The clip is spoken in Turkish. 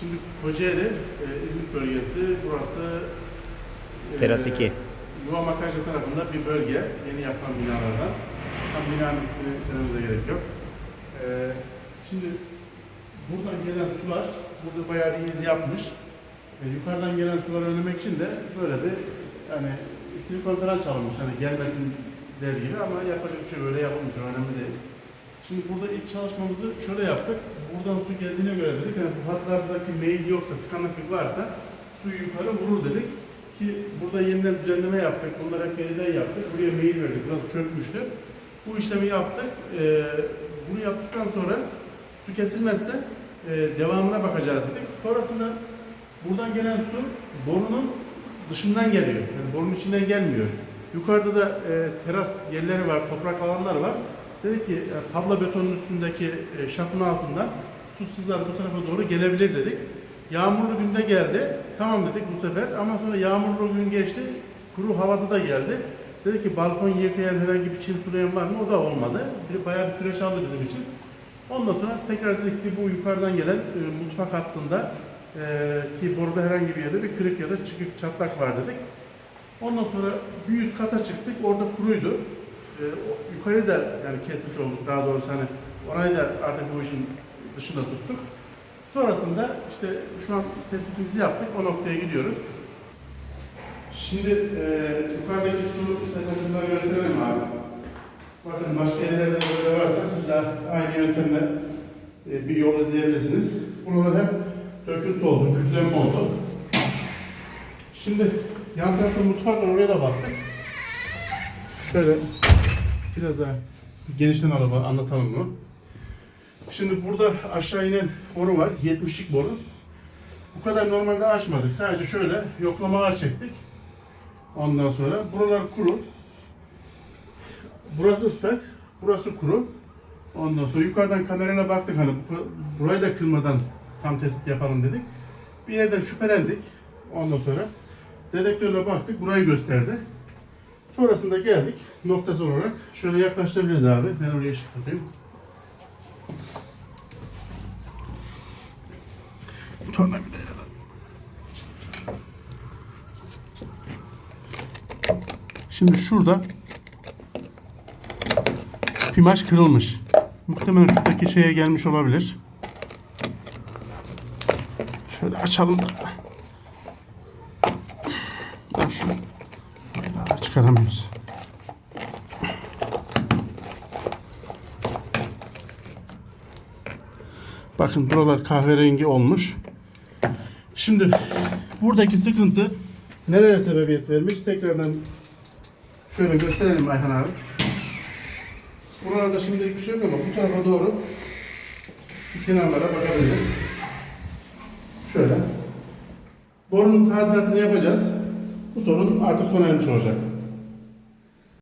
Şimdi Kocaeli, e, İzmit bölgesi, burası e, Teras iki. Yuva Makarca tarafında bir bölge, yeni yapılan binalardan. Tam binanın ismini söylememize gerek yok. E, şimdi buradan gelen sular, burada bayağı bir iz yapmış. E, yukarıdan gelen suları önlemek için de böyle bir yani silikon falan çalınmış hani gelmesin der gibi ama yapacak bir şey böyle yapılmış önemli değil. Şimdi burada ilk çalışmamızı şöyle yaptık. Buradan su geldiğine göre dedik hani bu hatlardaki meyil yoksa, tıkanıklık varsa suyu yukarı vurur dedik. Ki burada yeniden düzenleme yaptık. Bunları hep yeniden yaptık. Buraya meyil verdik. Burası çökmüştü. Bu işlemi yaptık. Ee, bunu yaptıktan sonra su kesilmezse e, devamına bakacağız dedik. Sonrasında buradan gelen su borunun dışından geliyor. Yani borunun içinden gelmiyor. Yukarıda da e, teras yerleri var, toprak alanlar var. Dedik ki e, tabla betonun üstündeki e, şapın altından su sızar bu tarafa doğru gelebilir dedik. Yağmurlu günde geldi. Tamam dedik bu sefer ama sonra yağmurlu gün geçti. Kuru havada da geldi. Dedik ki balkon yıkayan herhangi bir çim sulayan var mı? O da olmadı. Bir, bayağı bir süreç aldı bizim için. Ondan sonra tekrar dedik ki bu yukarıdan gelen e, mutfak hattında e, ki boruda herhangi bir yerde bir kırık ya da çıkık çatlak var dedik. Ondan sonra bir üst kata çıktık. Orada kuruydu. E, yukarıyı da yani kesmiş olduk daha doğrusu hani orayı da artık bu işin dışında tuttuk. Sonrasında işte şu an tespitimizi yaptık. O noktaya gidiyoruz. Şimdi e, yukarıdaki su istersen şunları gösterelim abi. Bakın başka yerlerde de böyle varsa siz de aynı yöntemle e, bir yol izleyebilirsiniz. Buralar hep döküntü oldu, küflenme oldu. Şimdi yan tarafta mutfak oraya da baktık. Şöyle biraz daha genişten alıp anlatalım bunu. Şimdi burada aşağı inen boru var, 70'lik boru. Bu kadar normalde açmadık. Sadece şöyle yoklamalar çektik. Ondan sonra buralar kuru. Burası ıslak, burası kuru. Ondan sonra yukarıdan kamerayla baktık hani bu, burayı da kırmadan tam tespit yapalım dedik. Bir yerden şüphelendik. Ondan sonra dedektörle baktık, burayı gösterdi. Sonrasında geldik noktası olarak. Şöyle yaklaştırabiliriz abi. Ben oraya ışık tutayım. Tornavida ya. Şimdi şurada Pimaj kırılmış. Muhtemelen şuradaki şeye gelmiş olabilir. Şöyle açalım da. Şu. Çıkaramıyoruz. Bakın buralar kahverengi olmuş. Şimdi buradaki sıkıntı nelere sebebiyet vermiş? Tekrardan şöyle gösterelim Ayhan abi. Buralarda şimdilik bir şey yok ama bu tarafa doğru şu kenarlara bakabiliriz. Şöyle. Borunun tadilatını yapacağız. Bu sorun artık sona ermiş olacak.